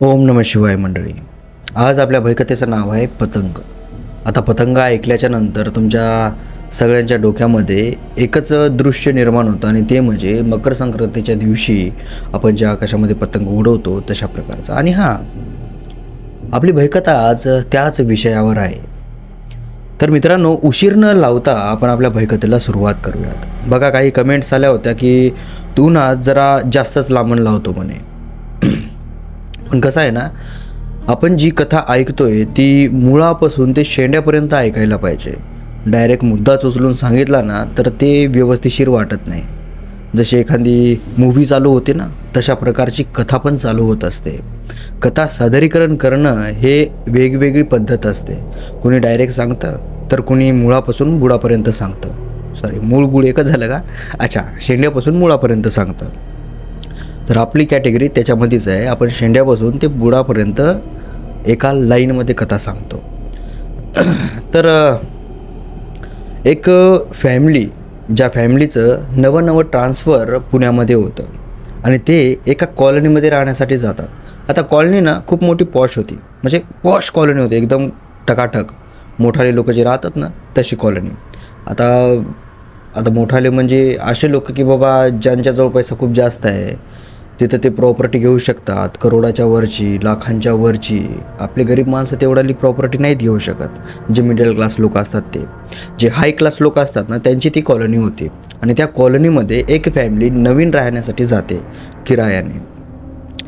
ओम नम शिवाय मंडळी. आज आपल्या भयकथेचं नाव आहे पतंग. आता पतंग ऐकल्याच्या नंतर तुमच्या सगळ्यांच्या डोक्यामध्ये एकच दृश्य निर्माण होतं आणि ते म्हणजे मकर संक्रांतीच्या दिवशी आपण ज्या आकाशामध्ये पतंग उडवतो तशा प्रकारचा. आणि हां आपली भयकथा आज त्याच विषयावर आहे. तर मित्रांनो उशीर न लावता आपण आपल्या भयकथेला सुरुवात करूयात. बघा काही कमेंट्स आल्या होत्या की तू ना जरा जास्तच लांबण लावतो म्हणे. पण कसं आहे ना आपण जी कथा ऐकतोय ती मुळापासून ते शेंड्यापर्यंत ऐकायला पाहिजे. डायरेक्ट मुद्दाच उचलून सांगितला ना तर ते व्यवस्थिशीर वाटत नाही. जशी एखादी मूव्ही चालू होते ना तशा प्रकारची कथा पण चालू होत असते. कथा सादरीकरण करणं हे वेगवेगळी पद्धत असते. कुणी डायरेक्ट सांगतं तर कुणी मुळापासून बुडापर्यंत सांगतं. सॉरी मूळ गुळ एकच झालं का? अच्छा शेंड्यापासून मुळापर्यंत सांगतं. तर आपली कॅटेगरी त्याच्यामध्येच आहे. आपण शेंड्यापासून ते बुडापर्यंत एका लाईनमध्ये कथा सांगतो. तर एक फॅमिली ज्या फॅमिलीचं नवं नवं ट्रान्सफर पुण्यामध्ये होतं. आणि ते एका कॉलनीमध्ये राहण्यासाठी जातात. आता कॉलनी ना खूप मोठी पॉश होती. म्हणजे पॉश कॉलनी होती. एकदम टकाटक. मोठाले लोक जे राहतात ना तशी कॉलनी आता आता मोठाले म्हणजे असे लोक की बाबा ज्यांच्याजवळ पैसा खूप जास्त आहे तिथं ते प्रॉपर्टी घेऊ शकतात. करोडाच्या वरची लाखांच्या वरची. आपले गरीब माणसं तेवढाली प्रॉपर्टी नाहीत घेऊ शकत. जे मिडल क्लास लोक असतात ते. जे हाय क्लास लोक असतात ना त्यांची ती कॉलनी होती. आणि त्या कॉलनीमध्ये एक फॅमिली नवीन राहण्यासाठी जाते किरायाने.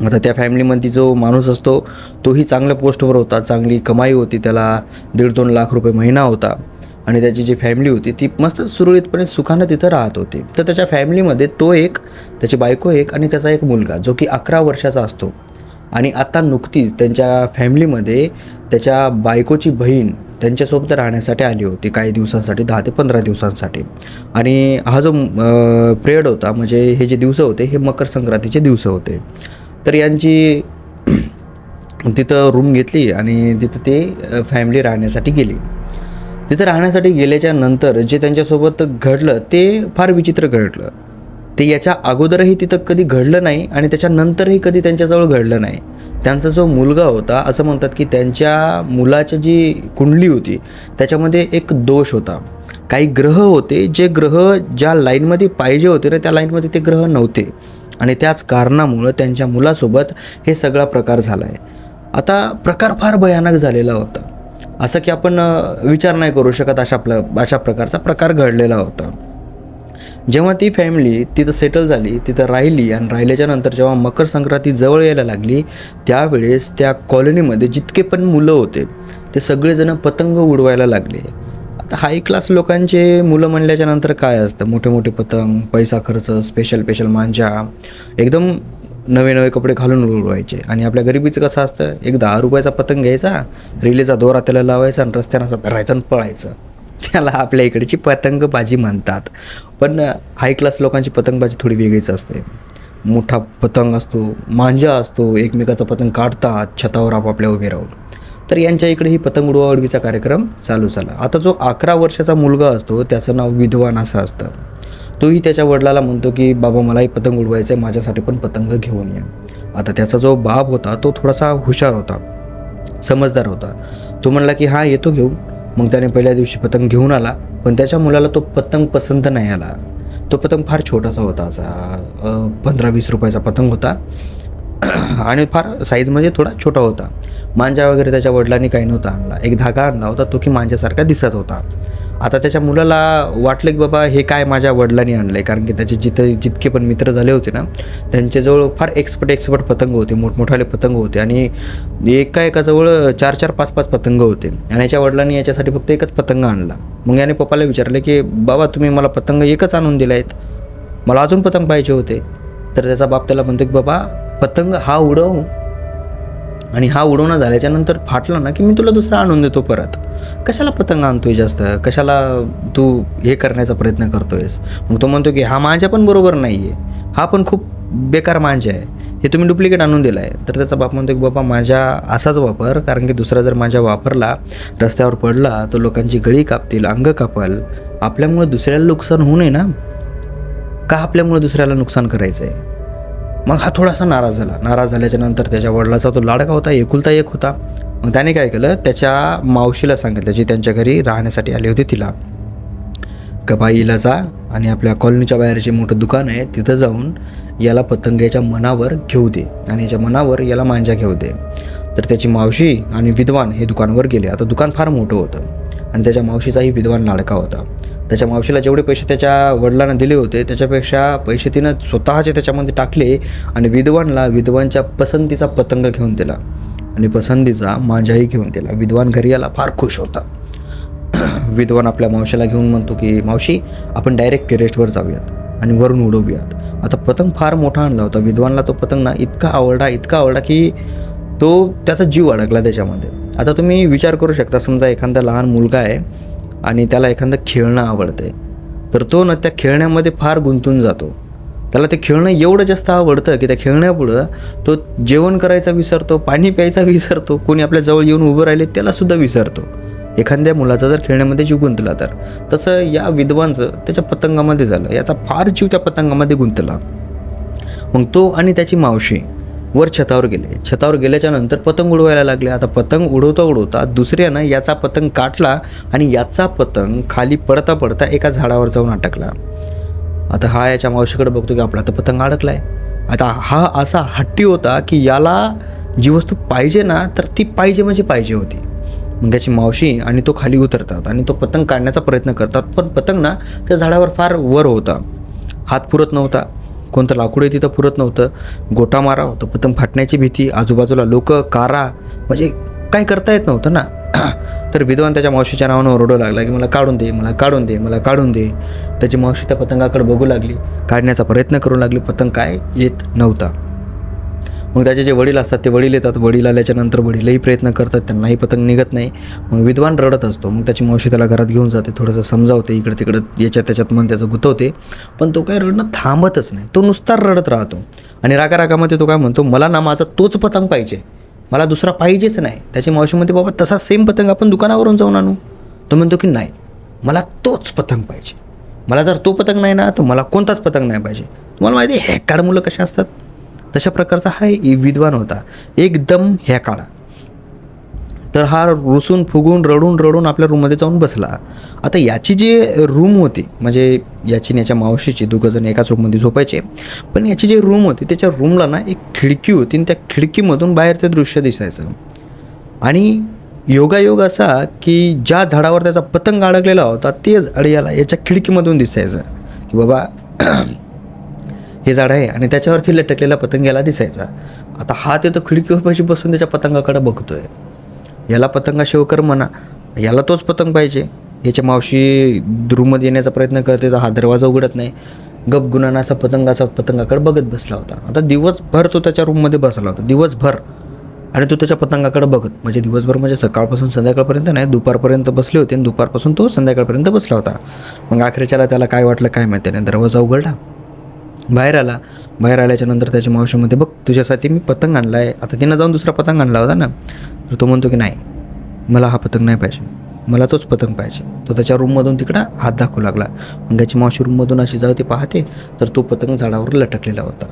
आता त्या फॅमिलीमध्ये जो माणूस असतो तोही चांगल्या पोस्टवर होता. चांगली कमाई होती. त्याला दीड दोन लाख रुपये महिना होता. आणि त्याची जी फॅमिली होती ती मस्त सुरळीतपणे सुखानं तिथं राहत होती. तर त्याच्या फॅमिलीमध्ये तो एक त्याची बायको एक आणि त्याचा एक मुलगा जो की अकरा वर्षाचा असतो. आणि आता नुकतीच त्यांच्या फॅमिलीमध्ये त्याच्या बायकोची बहीण त्यांच्यासोबत राहण्यासाठी आली होती काही दिवसांसाठी दहा ते पंधरा दिवसांसाठी. आणि हा जो पिरियड होता म्हणजे हे जे दिवस होते हे मकर संक्रांतीचे दिवस होते. तर यांची तिथं रूम घेतली आणि तिथं ते फॅमिली राहण्यासाठी गेली. तिथं राहण्यासाठी गेल्याच्यानंतर जे त्यांच्यासोबत घडलं ते फार विचित्र घडलं. ते याच्या अगोदरही तिथं कधी घडलं नाही आणि त्याच्यानंतरही कधी त्यांच्याजवळ घडलं नाही. त्यांचा जो मुलगा होता असं म्हणतात की त्यांच्या मुलाची जी कुंडली होती त्याच्यामध्ये एक दोष होता. काही ग्रह होते जे ग्रह ज्या लाईनमध्ये पाहिजे होते ना त्या लाईनमध्ये ते ग्रह नव्हते. आणि त्याच कारणामुळं त्यांच्या मुलासोबत हे सगळा प्रकार झाला आहे आता प्रकार फार भयानक झालेला होता. असं की आपण विचार नाही करू शकत अशा प्र अशा प्रकारचा प्रकार घडलेला होता. जेव्हा ती फॅमिली तिथं सेटल झाली तिथं राहिली आणि राहिल्याच्या नंतर जेव्हा मकर संक्रांती जवळ यायला लागली त्यावेळेस त्या कॉलनीमध्ये जितके पण मुलं होते ते सगळेजण पतंग उडवायला लागले. आता हाय क्लास लोकांचे मुलं म्हणल्याच्या नंतर काय असतं? मोठे मोठे पतंग पैसा खर्च स्पेशल स्पेशल मांजा एकदम नवे नवे कपडे घालून उडवायचे. आणि आपल्या गरिबीचं कसं असतं? एक दहा रुपयाचा पतंग घ्यायचा रिलेचा दोरा त्याला लावायचा आणि रस्त्यानं असं धरायचं आणि पळायचं. त्याला आपल्या इकडची पतंगबाजी म्हणतात. पण uh, हाय क्लास लोकांची पतंगबाजी थोडी वेगळीच असते. मोठा पतंग असतो मांजा असतो एकमेकाचा पतंग काढतात छतावर आपापल्या उभे राहून. तर यांच्या इकडे ही पतंग उडवाउडवीचा कार्यक्रम चालू झाला. आता जो अकरा वर्षाचा मुलगा असतो त्याचं नाव विद्वान असं असतं. तोही त्याच्या वडिलाला म्हणतो की बाबा मलाही पतंग उडवायचं आहे माझ्यासाठी पण पतंग घेऊन या. आता त्याचा जो बाप होता तो थोडासा हुशार होता समजदार होता. तो म्हणला की हां येतो घेऊन. मग त्याने पहिल्या दिवशी पतंग घेऊन आला पण त्याच्या मुलाला तो पतंग पसंत नाही आला. तो पतंग फार छोटासा होता असा पंधरा वीस रुपयाचा पतंग होता. आणि फार साईज म्हणजे थोडा छोटा होता. मांजा वगैरे त्याच्या वडिलांनी काही नव्हता आणला. एक धागा आणला होता तो की मांजासारखा दिसत होता. आता त्याच्या मुलाला वाटलं की बाबा हे काय माझ्या वडिलांनी आणलं आहे कारण की त्याचे जिथे जितके पण मित्र झाले होते ना त्यांच्याजवळ फार एक्सपर्ट एक्सपर्ट पतंग होते मोठमोठाले पतंग होते आणि एका एकाजवळ चार चार पाच पाच पतंग होते. आणि याच्या वडिलांनी याच्यासाठी फक्त एकच पतंग आणला. मग याने पप्पाला विचारलं की बाबा तुम्ही मला पतंग एकच आणून दिला आहेत मला अजून पतंग पाहिजे होते. तर त्याचा बाप त्याला म्हणतो की बाबा पतंग हा उडव. आणि हा उडवणं झाल्याच्यानंतर फाटला ना की मी तुला दुसरा आणून देतो परत. कशाला पतंग आणतोय जास्त? कशाला तू हे करण्याचा प्रयत्न करतोयस? मग तो म्हणतो की हा मांजा पण बरोबर नाही आहे हा पण खूप बेकार मांजा आहे. हे तुम्ही डुप्लिकेट आणून दिला आहे तर त्याचा बाप म्हणतो की बाबा माझ्या असाच वापर कारण की दुसरा जर माझ्या वापरला रस्त्यावर पडला तर लोकांची गळी कापतील अंग कापल. आपल्यामुळे दुसऱ्याला नुकसान होऊ नये ना? का आपल्यामुळे दुसऱ्याला नुकसान करायचं आहे मग हा थोडासा नाराज झाला. नाराज झाल्याच्यानंतर त्याच्या वडिलाचा तो लाडका होता एकुलता एक होता. मग त्याने काय केलं त्याच्या मावशीला सांगितलं जी त्यांच्या घरी राहण्यासाठी आली होती तिला. का बाईला जा आणि आपल्या कॉलनीच्या बाहेर जे मोठं दुकान आहे तिथं जाऊन याला पतंग याच्या मनावर घेऊ दे आणि याच्या मनावर याला मांजा घेऊ दे. तर त्याची मावशी आणि विद्वान हे दुकानवर गेले. आता दुकान फार मोठं होतं. आणि त्याच्या मावशीचाही विद्वान लाडका होता. त्याच्या मावशीला जेवढे पैसे त्याच्या वडिलांना दिले होते त्याच्यापेक्षा पैसे तिनं स्वतःचे त्याच्यामध्ये टाकले आणि विद्वानला विद्वानच्या पसंतीचा पतंग घेऊन दिला. आणि पसंतीचा मांजाही घेऊन दिला. विद्वान घरी आला फार खुश होता. विद्वान आपल्या मावशीला घेऊन म्हणतो की मावशी आपण डायरेक्ट टेरेस्टवर जाऊयात आणि वरून उडवूयात. आता पतंग फार मोठा आणला होता. विद्वानला तो पतंग ना इतका आवडला इतका आवडला की तो त्याचा जीव अडकला त्याच्यामध्ये. आता तुम्ही विचार करू शकता समजा एखादा लहान मुलगा आहे आणि त्याला एखादं खेळणं आवडते तर तो ना त्या खेळण्यामध्ये फार गुंतून जातो. त्याला ते खेळणं एवढं जास्त आवडतं की त्या खेळण्यापुढं तो जेवण करायचा विसरतो पाणी प्यायचा विसरतो कोणी आपल्या जवळ येऊन उभं राहिले त्यालासुद्धा विसरतो. एखाद्या मुलाचा जर खेळण्यामध्ये जीव गुंतला तर. तसं या विद्वांचं त्याच्या पतंगामध्ये झालं याचा फार जीव त्या पतंगामध्ये गुंतला. मग तो आणि त्याची मावशी वर छतावर गेले. छतावर गेल्याच्यानंतर पतंग उडवायला लागले. आता पतंग उडवता उडवता दुसऱ्यानं याचा पतंग काटला आणि याचा पतंग खाली पडता पडता एका झाडावर जाऊन अटकला. आता हा याच्या मावशीकडे बघतो की आपला तर पतंग अडकला आहे आता हा असा हट्टी होता की याला जी वस्तू पाहिजे ना तर ती पाहिजे म्हणजे पाहिजे होती. मग त्याची मावशी आणि तो खाली उतरतात आणि तो पतंग काढण्याचा प्रयत्न करतात पण पतंग ना त्या झाडावर फार वर होता. हात पुरत नव्हता. कोणतं लाकूडही तिथं पुरत नव्हतं. गोटा मारा होतं पतंग फाटण्याची भीती आजूबाजूला लोक कारा म्हणजे काय करता येत नव्हतं ना. तर विद्वान त्याच्या मावशीच्या नावानं ओरडू लागला की मला काढून दे मला काढून दे मला काढून दे. त्याची मावशी त्या पतंगाकडे बघू लागली काढण्याचा प्रयत्न करू लागली. पतंग काय? येत नव्हता. मग त्याचे जे वडील असतात ते वडील येतात. वडील आल्याच्यानंतर वडीलही प्रयत्न करतात. त्यांनाही पतंग निघत नाही. मग विद्वान रडत असतो. मग त्याची मावशी त्याला घरात घेऊन जाते. थोडंसं समजावते. इकडे तिकडं याच्यात त्याच्यात मन त्याचं गुतवते. पण तो काय रडणं थांबतच नाही. तो नुसता रडत राहतो. आणि रागा रागामध्ये तो काय म्हणतो मला ना माझा तोच पतंग पाहिजे. मला दुसरा पाहिजेच नाही. त्याची मावशी म्हणते बाबा तसा सेम पतंग आपण दुकानावरून जाऊन आणू. तो म्हणतो की नाही. मला तोच पतंग पाहिजे. मला जर तो पतंग नाही ना तर मला कोणताच पतंग नाही पाहिजे. तुम्हाला माहिती आहे हॅकाड मुलं कशा असतात? तशा प्रकारचा हा विद्वान होता. एकदम ह्या काळा तर हा रुसून फुगून रडून रडून आपल्या रूममध्ये जाऊन बसला. आता याची जी रूम होती म्हणजे याची याच्या मावशीची दोघंजण एकाच रूममध्ये झोपायचे. पण याची जी रूम होती त्याच्या रूमला ना एक खिडकी होती आणि त्या खिडकीमधून बाहेरचं दृश्य दिसायचं. आणि योगायोग असा की ज्या झाडावर त्याचा पतंग अडकलेला होता तेच याला याच्या खिडकीमधून दिसायचं. की बाबा हे झाड आहे आणि त्याच्यावरती लटकलेला पतंग याला दिसायचा. आता हा तिथं खिडकीवर बसून त्याच्या पतंगाकडे बघतोय. याला पतंगा शेवकर म्हणा याला तोच पतंग पाहिजे. याच्या मावशी रूममध्ये येण्याचा प्रयत्न करते तर हा दरवाजा उघडत नाही. गप गुणानं असा पतंगाचा पतंगाकडे बघत बसला होता. आता दिवसभर तो त्याच्या रूममध्ये बसला होता दिवसभर. आणि तो त्याच्या पतंगाकडे बघत म्हणजे दिवसभर म्हणजे सकाळपासून संध्याकाळपर्यंत नाही दुपारपर्यंत बसले होते आणि दुपारपासून तो संध्याकाळपर्यंत बसला होता. मग अखेरच्याला त्याला काय वाटलं काय माहिती नाही दरवाजा उघडला. बाहेर आला. बाहेर आल्याच्यानंतर त्याच्या मावशीमध्ये बघ तुझ्यासाठी मी पतंग आणला आहे आता तिनं जाऊन दुसरा पतंग आणला होता ना तर तो म्हणतो की नाही मला हा पतंग नाही पाहिजे. मला तोच पतंग पाहिजे. तो त्याच्या रूममधून तिकडं हात दाखवू लागला. मग त्याची मावशी रूममधून अशी जाऊ ते पाहते तर तो पतंग झाडावर लटकलेला होता.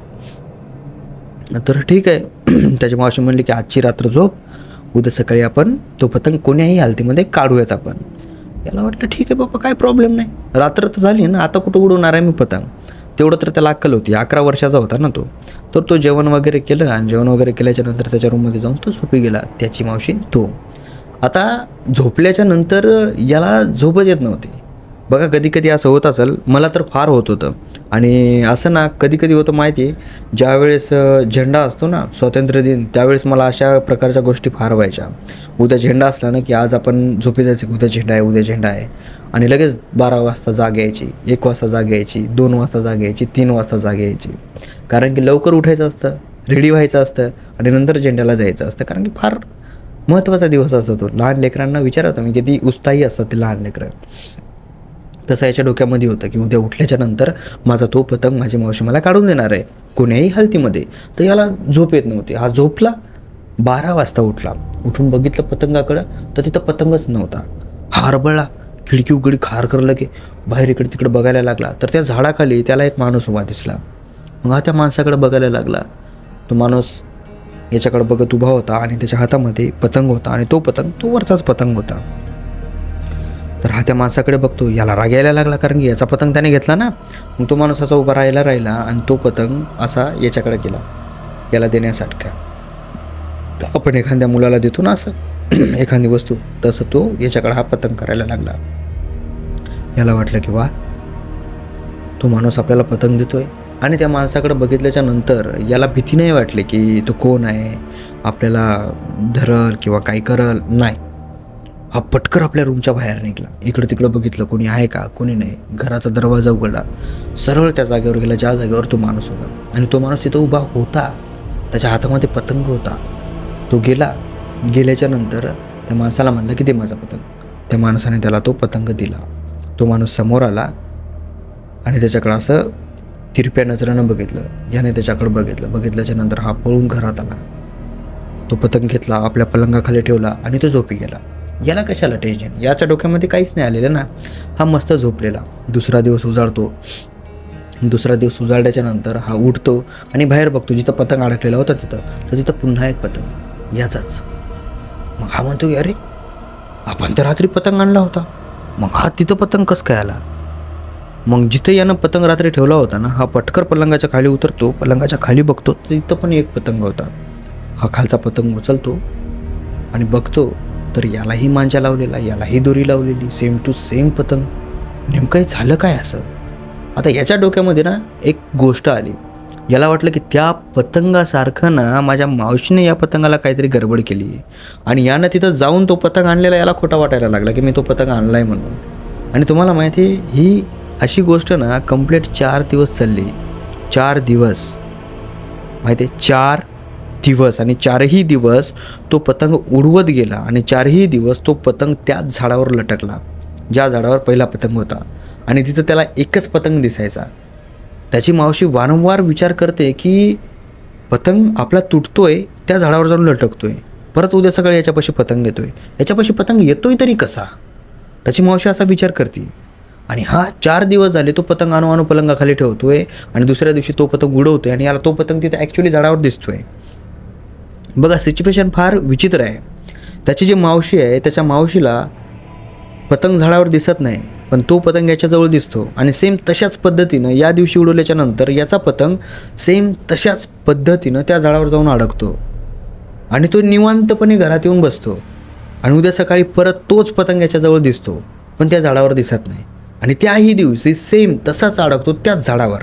तर ठीक आहे. त्याची मावशी म्हणली की आजची रात्र झोप. उद्या सकाळी आपण तो पतंग कोण्याही हालतीमध्ये काढूयात आपण. याला वाटलं ठीक आहे बाबा काय प्रॉब्लेम नाही. रात्र तर झाली ना आता कुठं उडवणार आहे मी पतंग? तेवढं तर त्याला अक्कल होती. अकरा वर्षाचा होता ना तो. तर तो जेवण वगैरे केलं आणि जेवण वगैरे केल्याच्यानंतर त्याच्या रूममध्ये जाऊन तो झोपी गेला. त्याची मावशी तो. आता झोपल्याच्या नंतर याला झोपच येत नव्हती. बघा कधी कधी असं होत असेल मला तर फार होत होतं. आणि असं ना कधी कधी होतं माहिती आहे ज्यावेळेस झेंडा असतो ना स्वातंत्र्य दिन त्यावेळेस मला अशा प्रकारच्या गोष्टी फार व्हायच्या. उद्या झेंडा असला ना की आज आपण झोपे जायचं की उद्या झेंडा आहे उद्या झेंडा आहे. आणि लगेच बारा वाजता जाग यायची एक वाजता जाग यायची दोन वाजता जाग यायची तीन वाजता जाग यायची. कारण की लवकर उठायचं असतं रेडी व्हायचं असतं आणि नंतर झेंड्याला जायचं असतं. कारण की फार महत्त्वाचा दिवस असतो तो. लहान लेकरांना विचारा तुम्ही किती उत्साही असतात ते लहान लेकरं. तसं याच्या डोक्यामध्ये होतं की उद्या उठल्याच्या नंतर माझा तो पतंग माझी मावशी मला काढून देणार आहे. कोण्याही हालतीमध्ये. तर याला झोप येत नव्हती. हा झोपला बारा वाजता उठला. उठून बघितलं पतंगाकडं तर तिथं पतंगच नव्हता. हारबळला खिडकी उघडी खार करलं की बाहेर इकडे तिकडे बघायला लागला. तर त्या झाडाखाली त्याला एक माणूस उभा दिसला. मग हा त्या माणसाकडे बघायला लागला. तो माणूस याच्याकडे बघत उभा होता आणि त्याच्या हातामध्ये पतंग होता आणि तो पतंग तो वरचाच पतंग होता. तर हा त्या माणसाकडे बघतो. याला राग यायला लागला कारण की याचा पतंग त्याने घेतला ना. मग तो माणूस असा उभा राहायला राहिला आणि तो पतंग असा याच्याकडे गेला. याला देण्यासारखा. आपण एखाद्या मुलाला देतो ना असं. एखादी वस्तू तसं तो याच्याकडे हा पतंग करायला लागला. याला वाटलं की वा तो माणूस आपल्याला पतंग देतोय. आणि त्या माणसाकडे बघितल्याच्या नंतर याला भीती नाही वाटली की तो कोण आहे? आपल्याला धरल किंवा काही करल? नाही. हा पटकर आपल्या रूमच्या बाहेर निघला. इकडं तिकडं बघितलं कोणी आहे का कोणी नाही. घराचा दरवाजा उघडला. सरळ त्या जागेवर गेला ज्या जागेवर तो माणूस होता. आणि तो माणूस तिथं उभा होता. त्याच्या हातामध्ये पतंग होता. तो गेला. गेल्याच्यानंतर त्या माणसाला म्हणलं की दे माझा पतंग. त्या माणसाने त्याला तो पतंग दिला. तो माणूस समोर आला आणि त्याच्याकडं असं तिरप्या नजरानं बघितलं. याने त्याच्याकडं बघितलं. बघितल्याच्या नंतर हा पळून घरात आला. तो पतंग घेतला आपल्या पलंगाखाली ठेवला आणि तो झोपी गेला. याला कशाला टेन्शन याच्या डोक्यामध्ये काहीच नाही आलेलं ना. हा मस्त झोपलेला. दुसरा दिवस उजाडतो. दुसरा दिवस उजाडल्याच्या नंतर हा उठतो आणि बाहेर बघतो. जिथं पतंग अडकलेला होता तिथं. तर तिथं पुन्हा एक पतंग. याचाच. मग हा म्हणतो की अरे आपण तर रात्री पतंग आणला होता. मग हा तिथं पतंग कसं काय आला? मग जिथे यानं पतंग रात्री ठेवला होता ना हा पटकर पलंगाच्या खाली उतरतो. पलंगाच्या खाली बघतो. तर तिथं पण एक पतंग होता. हा खालचा पतंग उचलतो आणि बघतो तर यालाही मांजा लावलेला यालाही दोरी लावलेली सेम टू सेम पतंग. नेमकं झालं काय असं? आता याच्या डोक्यामध्ये ना एक गोष्ट आली. याला वाटलं की त्या पतंगासारखं ना माझ्या मावशीने या पतंगाला काहीतरी गडबड केली आणि यानं तिथं जाऊन तो पतंग आणलेला याला खोटा वाटायला लागला की मी तो पतंग आणला आहे म्हणून. आणि तुम्हाला माहिती आहे ही अशी गोष्ट ना कंप्लीट चार दिवस चालली. चार दिवस. माहिती आहे चार दिवस आणि चारही दिवस तो पतंग उडवत गेला आणि चारही दिवस तो पतंग त्याच झाडावर लटकला ज्या झाडावर पहिला पतंग होता. आणि तिथं त्याला एकच पतंग दिसायचा. त्याची मावशी वारंवार विचार करते की पतंग आपला तुटतोय त्या झाडावर जाऊन लटकतोय. परत उद्या सकाळी याच्यापाशी पतंग येतोय. याच्यापाशी पतंग येतोय तरी कसा? त्याची मावशी असा विचार करते. आणि हा चार दिवस झाले तो पतंग आणू आणू पलंगाखाली ठेवतोय आणि दुसऱ्या दिवशी तो पतंग उडवतोय आणि याला तो पतंग तिथे ॲक्च्युली झाडावर दिसतोय. बघा सिच्युएशन फार विचित्र आहे. त्याची जी मावशी आहे त्याच्या मावशीला पतंग झाडावर दिसत नाही पण तो पतंग याच्याजवळ दिसतो. आणि सेम तशाच पद्धतीनं या दिवशी उडवल्याच्या नंतर याचा पतंग सेम तशाच पद्धतीनं त्या झाडावर जाऊन अडकतो. आणि तो निवांतपणे घरात येऊन बसतो. आणि उद्या सकाळी परत तोच पतंग याच्याजवळ दिसतो पण त्या झाडावर दिसत नाही. आणि त्याही दिवशी सेम तसाच अडकतो त्याच झाडावर.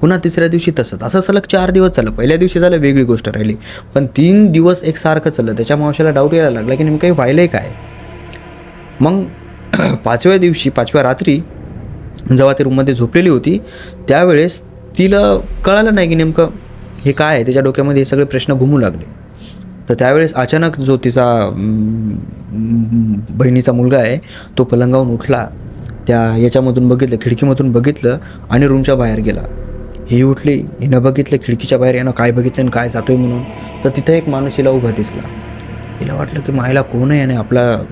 पुन्हा तिसऱ्या दिवशी तसंच. असं सलग चार दिवस चाललं पहिल्या दिवशी झालं वेगळी गोष्ट राहिली. पण तीन दिवस एकसारखं चाललं. त्याच्या मावशाला डाऊट यायला लागला की नेमकं हे आहे काय? मग पाचव्या दिवशी पाचव्या रात्री जेव्हा ती रूममध्ये झोपलेली होती त्यावेळेस तिला कळालं नाही की नेमकं हे काय आहे. त्याच्या डोक्यामध्ये हे सगळे प्रश्न घुमू लागले. तर त्यावेळेस अचानक जो तिचा बहिणीचा मुलगा आहे तो पलंगावून उठला. त्या याच्यामधून बघितलं खिडकीमधून बघितलं आणि रूमच्या बाहेर गेला. ही उठली हिनं बघितलं खिडकीच्या बाहेर यानं काय बघितलं आणि काय जातोय म्हणून. तर तिथं एक माणूस हिला उभा दिसला. हिला वाटलं की मायला कोण आहे आणि आपला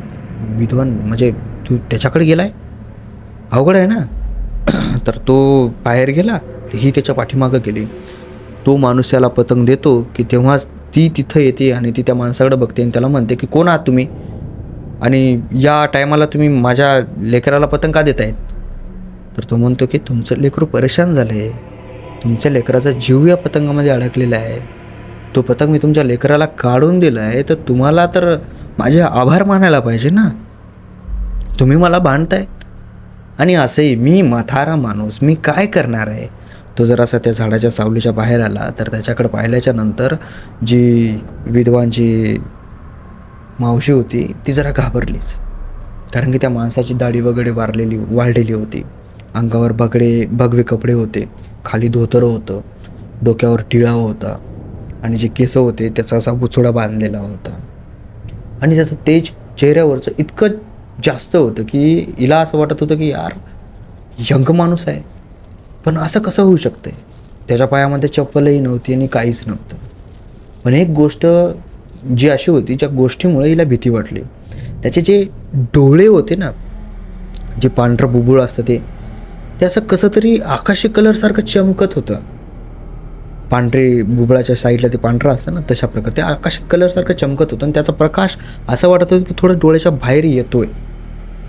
विद्वान म्हणजे तू त्याच्याकडे गेलाय? अवघड आहे ना? तर तो बाहेर गेला तर ही त्याच्या पाठीमागं गेली. तो माणूस त्याला पतंग देतो की तेव्हाच ती तिथं येते आणि ती त्या माणसाकडे बघते आणि त्याला म्हणते की कोण आहात तुम्ही? आणि या टायमाला तुम्ही माझ्या लेकराला पतंग का देत आहेत तर तो म्हणतो की तुमचं लेकरू परेशान झालं आहे तुमच्या लेकराचा जीव या पतंगामध्ये अडकलेला आहे. तो पतंग मी तुमच्या लेकराला काढून दिला आहे तर तुम्हाला तर माझे आभार मानायला पाहिजे ना? तुम्ही मला भांडताय आणि असंही मी माथारा माणूस मी काय करणार आहे? तो जरासा त्या झाडाच्या सावलीच्या बाहेर आला तर त्याच्याकडे पाहिल्याच्या नंतर जी विधवांची मावशी होती ती जरा घाबरलीच. कारण की त्या माणसाची दाढी वगैरे वारलेली वाढलेली होती. अंगावर बगडे भगवे कपडे होते. खाली धोतरं होतं. डोक्यावर टिळा होता. आणि जे केस होते त्याचा असा बुचोडा बांधलेला होता. आणि त्याचं तेज चेहऱ्यावरचं इतकं जास्त होतं की हिला असं वाटत होतं की यार यंग माणूस आहे. पण असं कसं होऊ शकतं आहे त्याच्या पायामध्ये चप्पलही नव्हती आणि काहीच नव्हतं. पण एक गोष्ट जी अशी होती ज्या गोष्टीमुळे हिला भीती वाटली. त्याचे जे डोळे होते ना जे पांढरं बुबुळ असतं ते ते असं कसं तरी आकाशी कलरसारखं चमकत होतं. पांढरे बुबळाच्या साईडला ते पांढरं असतं ना तशा प्रकारे. ते आकाशी कलरसारखं चमकत होतं आणि त्याचा प्रकाश असं वाटत होतं की थोडं डोळ्याच्या बाहेर आहे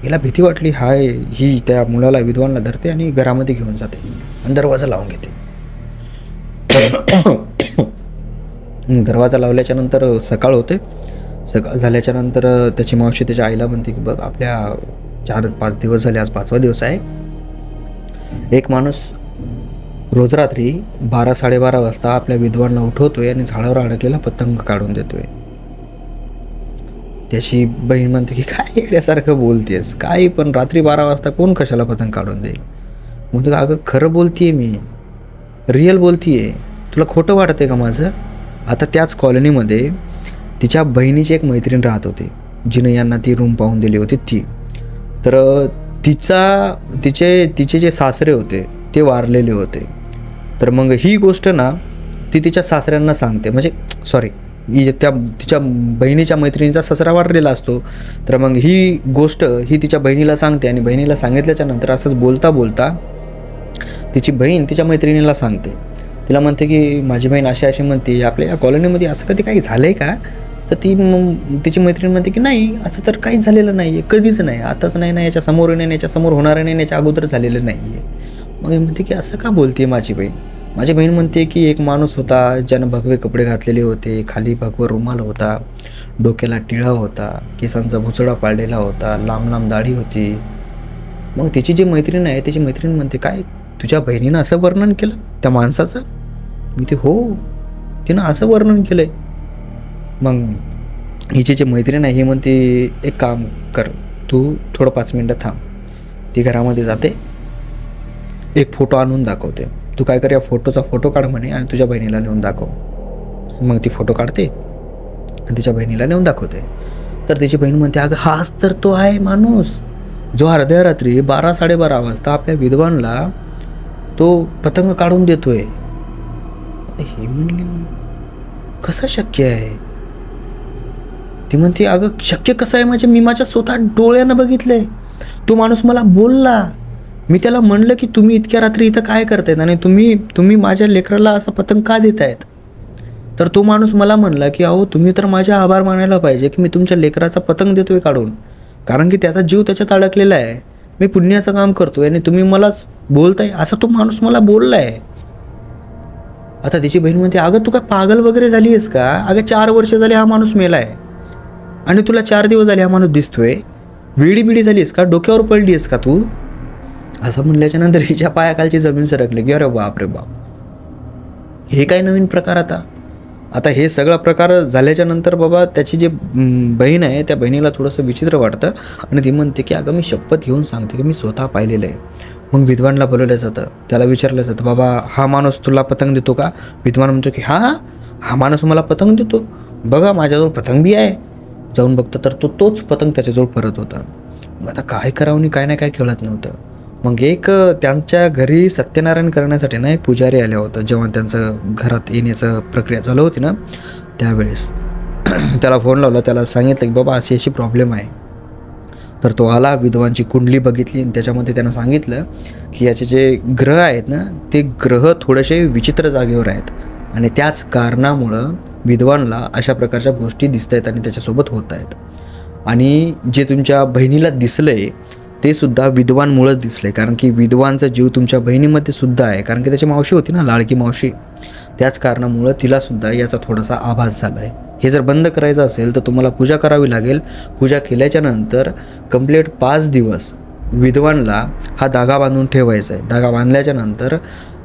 हिला भीती वाटली हाय ही त्या मुलाला विद्वानला धरते आणि घरामध्ये घेऊन जाते आणि दरवाजा लावून घेते. दरवाजा लावल्याच्या नंतर सकाळ होते. सकाळ झाल्याच्यानंतर त्याची मावशी त्याच्या आईला म्हणते की बघ आपल्या चार पाच दिवस झाले आज पाचवा दिवस आहे. एक माणूस रोज रात्री बारा साडेबारा वाजता आपल्या विद्वानला उठवतोय आणि झाडावर अडकलेला पतंग काढून देतोय. त्याची बहीण म्हणते की काय येण्यासारखं बोलतेस? काही पण रात्री बारा वाजता कोण कशाला पतंग काढून देईल? म्हणतो का, अगं खरं बोलतीये मी. रिअल बोलतीये. तुला खोटं वाटतंय का माझं? आता त्याच कॉलनीमध्ये तिच्या बहिणीची एक मैत्रीण राहत होती. जिनं यांना ती रूम पाहून दिली होती ती. तर तिचा तिचे तिचे जे सासरे होते ते वारलेले होते. तर मग ही गोष्ट ना ती तिच्या सासऱ्यांना सांगते. म्हणजे सॉरी ही त्या तिच्या बहिणीच्या मैत्रिणीचा ससरा वारलेला असतो तर मग ही गोष्ट ही तिच्या बहिणीला सांगते आणि बहिणीला सांगितल्याच्या नंतर असंच बोलता बोलता तिची बहीण तिच्या मैत्रिणीला सांगते. तिला म्हणते की माझी बहीण अशी अशी म्हणते आपल्या या कॉलनीमध्ये असं कधी काही झालं आहे का? तर ती मग तिची मैत्रीण म्हणते की नाही असं तर काहीच झालेलं नाही आहे कधीच नाही. आताच नाही ना याच्या समोर नाही याच्या समोर होणार नाही याच्या अगोदर झालेलं नाही आहे मग ही म्हणते की असं का बोलते माझी बहीण? माझी बहीण म्हणते की एक माणूस होता ज्यानं भगवे कपडे घातलेले होते. खाली भगवा रुमाल होता. डोक्याला टिळा होता. केसांचा भुचडा पाडलेला होता. लांब लांब दाढी होती. मग तिची जी मैत्रीण आहे त्याची मैत्रीण म्हणते काय तुझ्या बहिणीनं असं वर्णन केलं? त्या माणसाचं? मी ते हो. तिनं असं वर्णन केलं आहे मग हिची जी मैत्रीण आहे ही म्हणते एक काम कर तू थोडं पाच मिनटं थांब. ती घरामध्ये जाते. एक फोटो आणून दाखवते. तू काय कर या फोटोचा फोटो काढ म्हणे आणि तुझ्या बहिणीला नेऊन दाखव. मग ती फोटो काढते आणि तिच्या बहिणीला नेऊन दाखवते. तर तिची बहीण म्हणते अगं हाच तर तो आहे माणूस. जो अर्ध्या रात्री बारा साडेबारा वाजता आपल्या विद्वानला तो पतंग काढून देतोय. आता ही म्हणली कसं शक्य आहे? ती म्हणते अगं शक्य कसं आहे म्हणजे मी माझ्या स्वतः डोळ्यानं बघितलंय. तो माणूस मला बोलला. मी त्याला म्हणलं की तुम्ही इतक्या रात्री इथं काय करतायत? आणि तुम्ही तुम्ही माझ्या लेकराला असा पतंग का देत आहेत तर तो माणूस मला म्हणला की अहो तुम्ही तर माझे आभार मानायला पाहिजे की मी तुमच्या लेकराचा पतंग देतोय काढून. कारण की त्याचा जीव त्याच्यात अडकलेला आहे. मी पुण्याचं काम करतोय आणि तुम्ही मलाच बोलताय. असा तो माणूस मला बोलला आहे आता तिची बहीण म्हणते अगं तू काय पागल वगैरे झाली आहेस का? अगं चार वर्ष झाली हा माणूस मेला आहे आणि तुला चार दिवस झाले हा माणूस दिसतोय. विडी बिडी झाली आहेस का? डोक्यावर पडली आहेस का तू? असं म्हणल्याच्या नंतर हिच्या पायाखालची जमीन सरकली. की अरे बाप रे बाप. हे काय नवीन प्रकार आता? आता हे सगळा प्रकार झाल्याच्यानंतर बाबा त्याची जी बहीण आहे त्या बहिणीला थोडंसं विचित्र वाटतं आणि ती म्हणते की अगं मी शपथ घेऊन सांगते की मी स्वतः पाहिलेलं आहे. मग विद्वानला बोलवलं जातं. त्याला विचारलं जातं बाबा हा माणूस तुला पतंग देतो का? विद्वान म्हणतो की हां हा माणूस मला पतंग देतो. बघा माझ्याजवळ पतंग बी आहे. जाऊन बघतो तर तो तोच पतंग त्याच्याजवळ परत होता. मग आता काय करावं आणि काय नाही काय खेळत नव्हतं. मग एक त्यांच्या घरी सत्यनारायण करण्यासाठी ना एक पुजारी आल्या होता जेव्हा त्यांचं घरात येण्याचं प्रक्रिया चालू होती ना त्यावेळेस. त्याला फोन लावला त्याला सांगितलं की बाबा अशी अशी प्रॉब्लेम आहे. तर तो आला विद्वांची कुंडली बघितली आणि त्याच्यामध्ये त्यानं सांगितलं की याचे जे ग्रह आहेत ना ते ग्रह थोडेसे विचित्र जागेवर आहेत. आणि त्याच कारणामुळं विद्वानला अशा प्रकारच्या गोष्टी दिसत आहेत आणि त्याच्यासोबत होत आहेत आणि जे तुमच्या बहिणीला दिसलं आहे ते सुद्धा विद्वानमुळंच आहे कारण की विद्वानचा जीव तुमच्या बहिणीमध्ये सुद्धा आहे. कारण की त्याची मावशी होती ना लाडकी मावशी. त्याच कारणामुळं तिलासुद्धा याचा थोडासा आभास झाला आहे हे जर बंद करायचं असेल तर तुम्हाला पूजा करावी लागेल. पूजा केल्याच्यानंतर कंप्लीट पाच दिवस विद्वानला हा धागा बांधून ठेवायचा आहे धागा बांधल्याच्या नंतर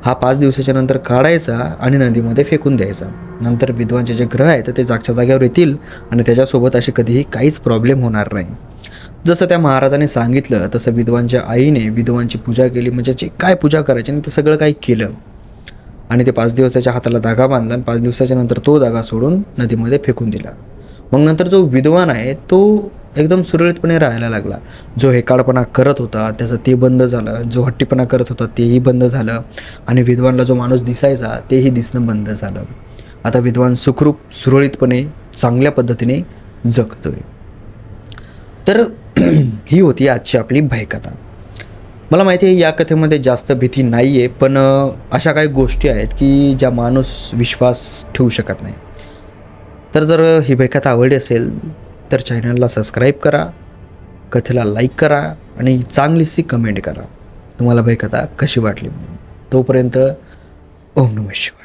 हा पाच दिवसाच्या नंतर काढायचा आणि नदीमध्ये फेकून द्यायचा. नंतर विद्वानचे जे ग्रह आहेत ते जागच्या जाग्यावर येतील आणि त्याच्यासोबत असे कधीही काहीच प्रॉब्लेम होणार नाही. जसं त्या महाराजाने सांगितलं तसं विद्वांच्या आईने विद्वानची पूजा केली म्हणजे जे काय पूजा करायची आणि ते सगळं काही केलं. आणि ते पाच दिवस त्याच्या हाताला धागा बांधला आणि पाच दिवसाच्या नंतर तो धागा सोडून नदीमध्ये फेकून दिला. मग नंतर जो विद्वान आहे तो एकदम सुरळीतपणे राहायला लागला. जो हेकाळपणा करत होता त्याचं ते बंद झालं. जो हट्टीपणा करत होता तेही बंद झालं. आणि विद्वानला जो माणूस दिसायचा तेही दिसणं बंद झालं. आता विद्वान सुखरूप सुरळीतपणे चांगल्या पद्धतीने जगतोय. तर ही होती आजची आपली भयकथा. मला माहिती आहे या कथेमध्ये जास्त भीती नाही आहे पण अशा काही गोष्टी आहेत की ज्या माणूस विश्वास ठेवू शकत नाही. तर जर ही भयकथा आवडली असेल तर चॅनलला सबस्क्राईब करा कथेला लाईक करा आणि चांगलीशी कमेंट करा. तुम्हाला भयकथा कशी वाटली म्हणून. तोपर्यंत ओम नमः शिवाय.